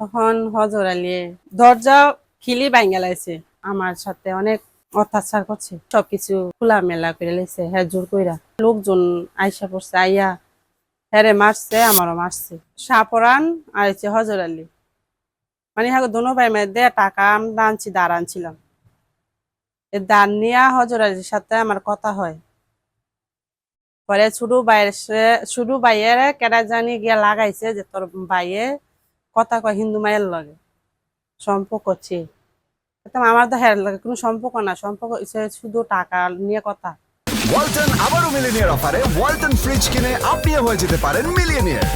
তখন হজর আলী দরজা খিলি ভাঙ্গা লাইছে। আমার সাথে অনেক অত্যাচার করছে। সবকিছু খোলা মেলা করে লাইছে হ্যাঁ জোর কইরা। লোকজন আইসা পড়ছে, আইয়া হ্যারে মারছে, আমারও মারছে। সাপরান হচ্ছে হজর আলী। মানে হ্যাঁ দোনো ভাই মধ্যে টাকা আমরা আনছি, দাঁড় আনছিলাম। দান নিয়া হজর আলীর সাথে আমার কথা হয়। পরে ছোট বাইয়ের ছোট বাইয়ের কেডা জানি গিয়া লাগাইছে যে তোর বাইয়ে কথা কয় হিন্দু মায়ের লগে। সম্পর্ক হচ্ছে। আমার তো হ্যাঁ লাগে কোনো সম্পর্ক না। সম্পর্ক শুধু টাকা নিয়ে কথা। ওয়ালটন আবারও মিলিনিয়ার অফারে ওয়ালটন ফ্রিজ কিনে আপনিও হয়ে যেতে পারেন মিলিয়নিয়ার।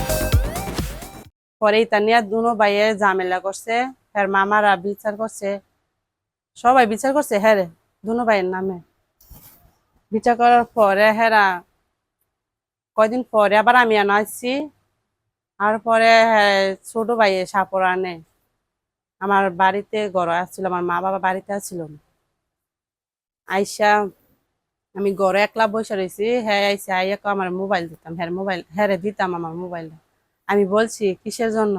পরে তা নিয়ে দুনো বাইয়ে ঝামেলা করছে। হ্যার মামারা বিচার করছে। সবাই বিচার করছে হ্যাঁ রে দুনো ভাইয়ের নামে। বিচার করার পরে হেরা কয়দিন পরে আবার আমি আনা আসছি আর পরে হ্যাঁ, ছোট ভাই সাপর আনে। আমার বাড়িতে গড় আসছিল আমার মা বাবা বাড়িতে আসছিল আইসা আমি গড়ে একলা বসে রয়েছি হ্যাঁ আইসা আইয়া কয় আমার মোবাইল দিতাম। হ্যাঁ মোবাইল হ্যাঁ দিতাম আমার মোবাইলটা আমি বলছি কিসের জন্য?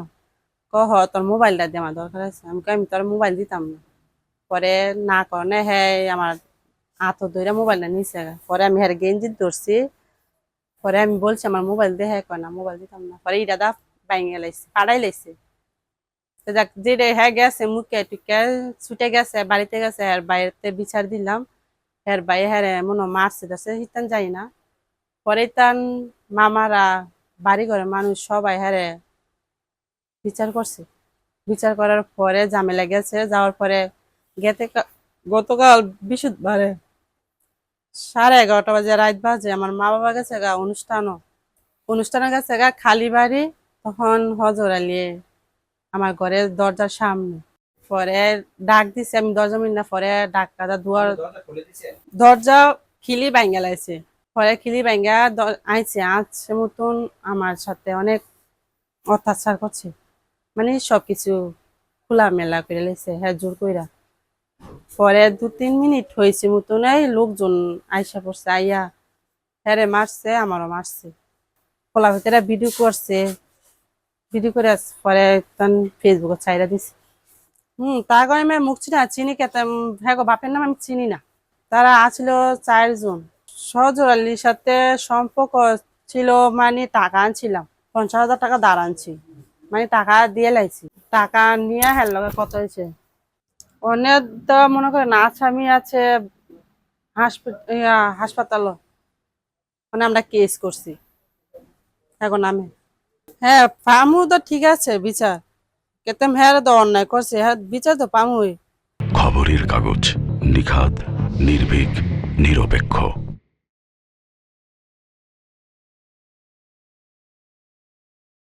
কহ তোর মোবাইলটা আমার দরকার আছে। আমি আমি তোর মোবাইল দিতাম না। পরে না করনে হ্যাঁ আমার আতো ধরে মোবাইলটা নিচে পরে আমি হ্যাঁ গেঞ্জি ধরছি পরে আমি বলছি, আমার মোবাইল হ্যাঁ কয় মোবাইল দিতাম না। পরে এই দাদা বাইঙে লাইছে পাড়াই লাইছে। যাক যেটা হ্যাঁ গেছে, মুখে টুকে ছুটে গেছে, বাড়িতে গেছে, আর বাইরেতে বিচার দিলাম। হ্যাঁ বাইরে হ্যাঁ মনে মারছে তাছে হিতান যাই না। পরে তান মামারা বাড়ি ঘরে মানুষ সবাই হ্যারে বিচার করছে। বিচার করার পরে ঝামেলা গেছে, যাওয়ার পরে গেতে গতকাল বৃহস্পতিবারে সাড়ে এগারোটা বাজে, রাত বাজে। আমার মা বাবা গেছে গা অনুষ্ঠানও। অনুষ্ঠানে গেছে গা খালি বাড়ি, তখন হজর আলিয়ে আমার ঘরের দরজার সামনে। পরে ডাক দিছে, আমি দরজা মিল না, পরে ডাক্তার দুয়ার দরজা খিলি ভাঙ্গা লাইছে। পরে খিলি ভাঙ্গা আইছে আজকে মতন আমার সাথে অনেক অত্যাচার করছে। মানে সবকিছু খোলা মেলা করে লাইছে হ্যাঁ জোর কইরা। পরে দু তিন মিনিট হয়েছে মতন এই লোকজন আইসা পড়ছে আইয়া হ্যাঁ মারছে আমারও মারছে। খোলা ভিতরে ভিডিও করছে। ভিডিও করে পরে তখন ফেসবুকে ছাইরা দিছে। হুম তার কারণে আমি মুখ চিনি চিনি কে? হ্যাঁ গো, বাপের নাম আমি চিনি না। তারা আছিল চারজন। সহজরালির সাথে সম্পর্ক ছিল মানে টাকা আনছিলাম পঞ্চাশ হাজার টাকা দাঁড় আনছি। মানে টাকা দিয়ে লাইছি। টাকা নিয়ে লগে কত হয়েছে। অনেক তো মনে করেন আসামি আছে হাসপাতাল মানে আমরা কেস করছি। এখন আমি। হ্যাঁ পামু তো ঠিক আছে, বিচার। কেতেম হ্যাঁ তো অন্যায় করছে। হ্যাঁ বিচার তো পামুই। খবরের কাগজ নিখাত নির্ভীক, নিরপেক্ষ।